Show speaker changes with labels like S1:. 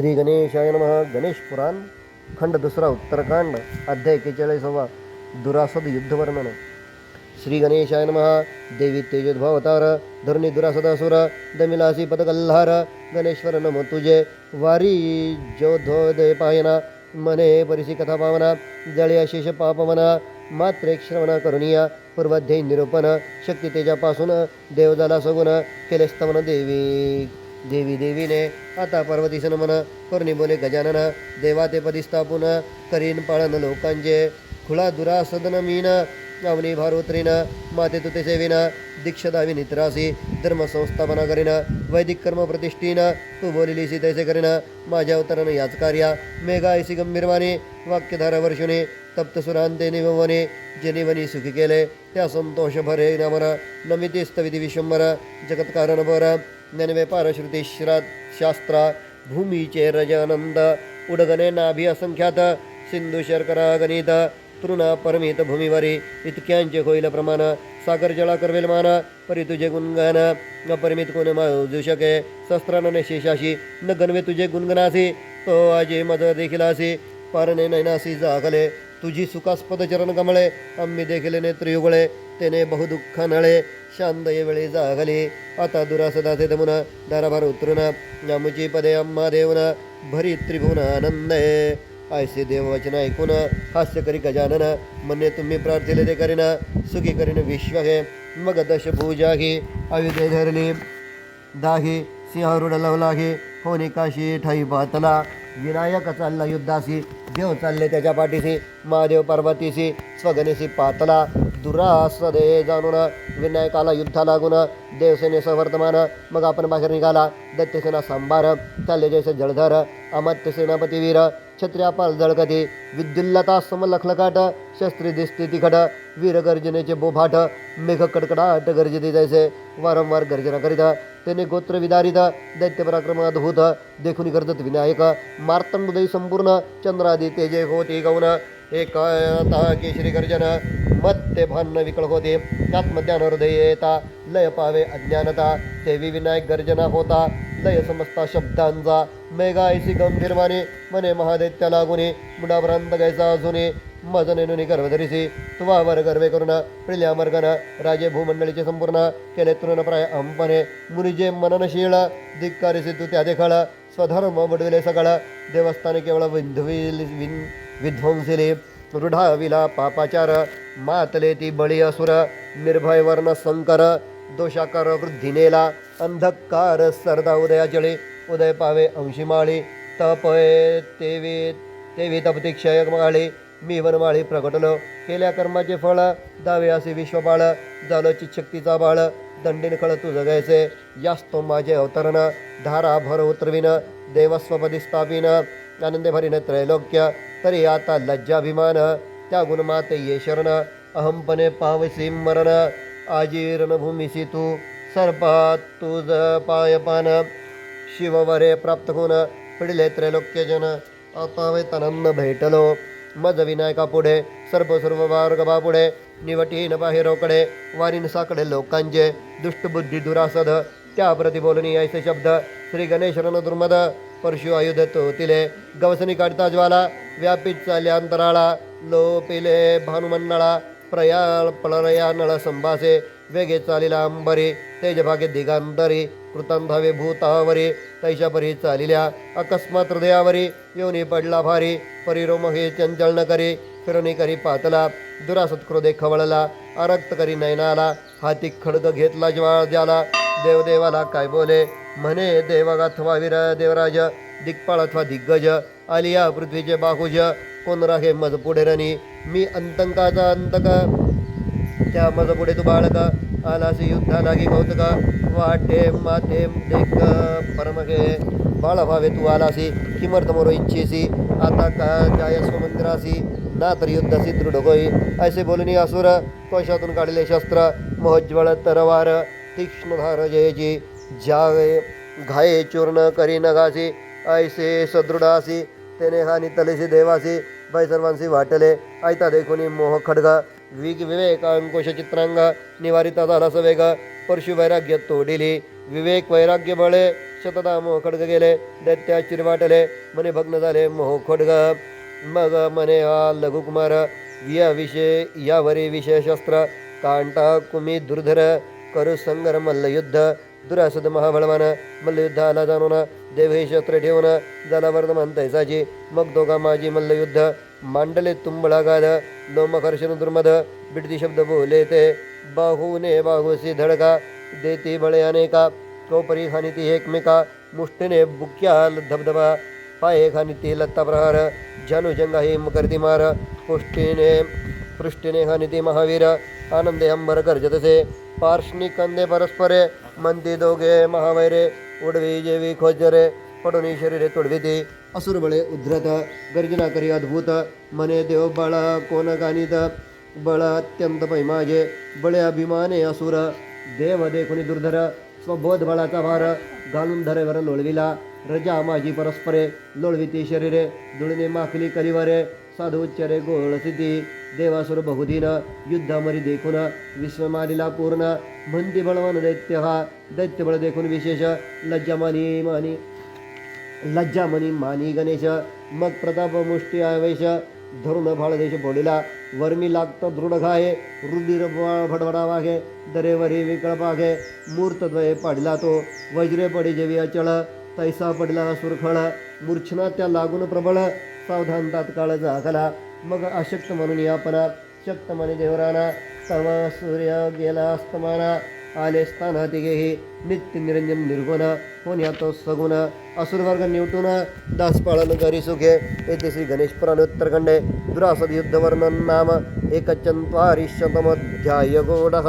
S1: श्री गणेशाय नम. गणेश पुराण खंड दुसरा उत्तरकांड अध्याय एकेचाळीसावा दुरासद युद्धवर्णन. श्री गणेशाय नम. देवी तेजोद्भावतार धरणी दुरासदासुर दमिलासी पदकल्हार गणेश्वर नम तुझे वारी जोधोदय पायना मने परिसी कथा पावना जळे अशेष पापमना मात्रे श्रवण करुणिया पूर्वाध्यायी निरूपण शक्ती तेजापासून देव झाला सगुण केले स्तवन देवी. देवी देवीने आता पार्वतीस नमन करुणी बोले गजानन देवा ते पदी स्थापून करीन पाळन लोकांचे खुळा दुरासदन मीन अवनी भारोत्रीन माते तुते सेवीन दीक्षदावी नित्रासी धर्मसंस्थापना करीन वैदिक कर्म प्रतिष्ठीन तू बोलिलीसी तैसे करीन माझ्या अवतरण याच कार्या मेघा ऐसी गंभीरवाणी वाक्यधारा वर्षुनी तप्त सुरांते निवने जनिवनी सुखी केले त्या संतोष भरे नमर नमिती स्तविती विश्वंबर जगत्कारण भर ज्ञानव्यापार श्रुती शास्त्रा भूमीचे रजानंद उडगणे नाभी असंख्यात सिंधू शर्करा गणित तृणा परमित भूमीवरी इतक्यांचे होईल प्रमाण सागर जळा करवेल मान परी तुझे गुणगान अपरिमित कोण माजू शके शस्त्रानने शेषाशी न गणवे तुझे गुणगणासी तो आजे मद देखील असे पारणे नैनासी जागले तुझी सुखास्पद चरण गमळे आम्ही देखील नेत्रयुगळे तेने बहुदुःख नळे शांत वेळी जागली. आता दुरासदा ते दमुन दाराभार उतरून नामुची पदे अम्मा देवन भरी त्रिभुवन आनंदे. ऐसे देववचन ऐकून हास्य करी गजानन म्हणणे तुम्ही प्रार्थिले ते करीन सुखी करीन विश्व हे मग दशभूजा घे अविदे धरली. दाही सिंहारुढ लवला घे होनी काशी ठाई पातला विनायक चालला युद्धासी देव चालले त्याच्या पाठीशी. महादेव पार्वतीशी स्वगणेशी पातला दुरासदे जाणून विनायकाला युद्धा लागून देवसेने वर्तमान. मग आपण बाहेर निघाला. दत्यसेना सांबार चालले जैसे जळधर अमात्य सेनापती वीर क्षत्रियापाल जळकती विद्युल्लता समलखलकाट शस्त्री दिसती तिखट वीर गर्जनेचे बोभाट मेघ कडकडाट गर्जती जैसे वारंवार गर्जना करीत त्याने गोत्र विदारित दैत्य पराक्रम अद्भुत देखून करतत विनायक मार्तंडोदयी संपूर्ण चंद्रादी तेजे होती गौन एकाता केशरी गर्जन मत्ते भान्न विकळ होते आत्मज्ञान हृदय येता लय पावे अज्ञानता देवी विनायक गर्जना होता लय समजता शब्दांचा मेघा ऐसी गंभीरवाणी मने महादैत्य लागुनी मुडाभ्रांत गायचा अजूनी मजनेनुनी गर्भधरिसी तुवावर गर्वे करून प्रिल्या राजे भूमंडळीचे संपूर्ण केले तृणप्राय अंपने मुनिजे मननशीळ धिक्कारिसी तू त्या देखळ स्वधर्म बडविले सकाळ देवस्थाने केवळ विंधविल विन विध्वंसिले रुढाविला पापाचार मातले ती बळी असुर निर्भय वर्ण संकर दोषाकार वृद्धिनेला अंधकार सरदा उदयाचळे उदय पावे अंशिमाळी तपय तेवी तेवी तपती क्षयक माळी मी वनमाळी प्रकटलो केल्या कर्माचे फळ दावे असे विश्वबाळ झालं शक्तीचा बाळ दंडीन खळ तू जगायचे यास्तो माझे अवतरण धारा भर उतरविन देवस्वपदी स्थापिन आनंदे भरीन त्रैलोक्य तरी आता लज्जाभिमान त्या गुणमाते ये शरण अहंपणे पावसी मरण आजीर्ण भूमिसी तू सर्पात तुझ पायपान शिववरे प्राप्त होऊन पिढले त्रैलोक्य जन अपावे तनन्न भेटलो। मज विनायका पुढे सर्व सर्व वार्गबा पुढे निवटीन बाहेरोकडे वारीन साकडे लोकांचे दुष्टबुद्धी दुरासद त्या प्रतिबोलनी ऐसे शब्द श्री गणेश रण दुर्मद परशु आयुधतो तिले गवसनी काढता ज्वाला व्यापित चालल्या अंतराळा लोपिले भानुमंडळा प्रयाळ पळरया नळ संभासे वेगे चालिला अंबरी तेजभागे दिगांतरी कृतांधावे भूतावरी तैशापरी चालिल्या अकस्मात हृदयावरी योनी पडला भारी परिरोम हे चंचल न करी फिरणी करी पातला दुरासत्क्रोधे खवळला अरक्त करी नयनाला हाती खडग घेतला ज्वाळ ज्याला देवदेवाला काय बोले? म्हणे देवग अथवा वीर देवराज दिग्पाळ अथवा दिग्गज आलिया पृथ्वीचे बाहुज कोण राखे मज पुढे रणी? मी अंतंकाचा अंतक त्या मज पुढे तू बाळक आलासी युद्धा लागी कौतक वाटे माते देख परमगे बाळ भावे तू आलासी किमर्थ मोरो इच्छेसी आता का जायस्व मंदिरासी ना तर युद्धासी दृढ होई ऐसे बोलणी असुर कोशातून काढले शस्त्र मोहज्वळ तरवार तीक्ष्णधार जयजी ज्या जागे घाये चूर्ण करी नगासी ऐसे सदृढासी तेने हानी तलेसी देवासी बाई सर्वांसी वाटले ऐता देखुनी मोह खडगा विग विवेक अंकुश चित्रांग निवारिता झाला सवेग परशु वैराग्य तोडिली विवेक वैराग्य बळे शतदा मोह खडग गेले दैत्या वाटले मने भग्न झाले मोह खडग. मग मने हा लघुकुमार या विषय यावरी विषय शस्त्र कांटा कुमी दुर्धर करू संगर मल्लयुद्ध दुरासद महाबळवान मल्लयुद्धाला जाणून देव हे शस्त्र ठेवून झाला वर्धमान तैसाची मग दोघा माझी मल्लयुद्ध मांडले तुंबळा गाध लोमकर्षण दुर्मद बिडती शब्द बोले ते बाहूने बाहूसी धडका देती बळे अनेका कोपरी खानी ती एकमेका मुष्टीने बुक्याल धबधबा पाये खानी ती लत्ता प्रहार जानू जंगा ही करती मार पुष्टीने पृष्टीने खानी ती महावीर आनंदे अंबर गर्जतसे पार्श्नी कंदे परस्परे मंती दोघे महावैरे उडवी जेवी खोजरे पडोनी शरीरे तुडविती असुर बळे उद्धरत गर्जना करी अद्भुत मने देव बळ कोण गाणित बळ अत्यंत पैमाजे बळे अभिमाने असुर देव देखुनी दुर्धर स्वबोध बळाचा भार घालून धरेवर लोळविला रजा माझी परस्परे लोळविती शरीरे दुळणे माखली कलिवरे साधुच्चरे गोळसिती देवासुर बहुधीन युद्धामरी देखून विश्वमालिला पूर्ण म्हणती बळवान दैत्य हा दैत्यबळ देखून विशेष लज्जामानी मानी लज्जामणी मानी गणेश मग प्रताप मुष्टी आवेश धरुण भाळदेश बोलिला वर्मी लागत दृढ घाये रुधिर भडभडा वाघे दरेवरी विकळ पाघे मूर्तद्वये पाडला तो वज्रे पडी जेवी अचळ तैसा पडला सुरखळ मूर्छना त्या लागून प्रबळ सावधान तात्काळ जागला मग अशक्त म्हणून यापना शक्त म्हणे देवराना तमा सूर्य गेला अस्तमाना. आले स्थाना तिघेही नित्य निरंजन निर्गुण. होण्या तो सगुण? असुरवर्ग निवटून दासपाळन घरी सुखे. येथे श्री गणेश पुराण उत्तरखंडे. दुरासद युद्धवर्णन नाम. एकचत्वारिशतमध्याय गोडः.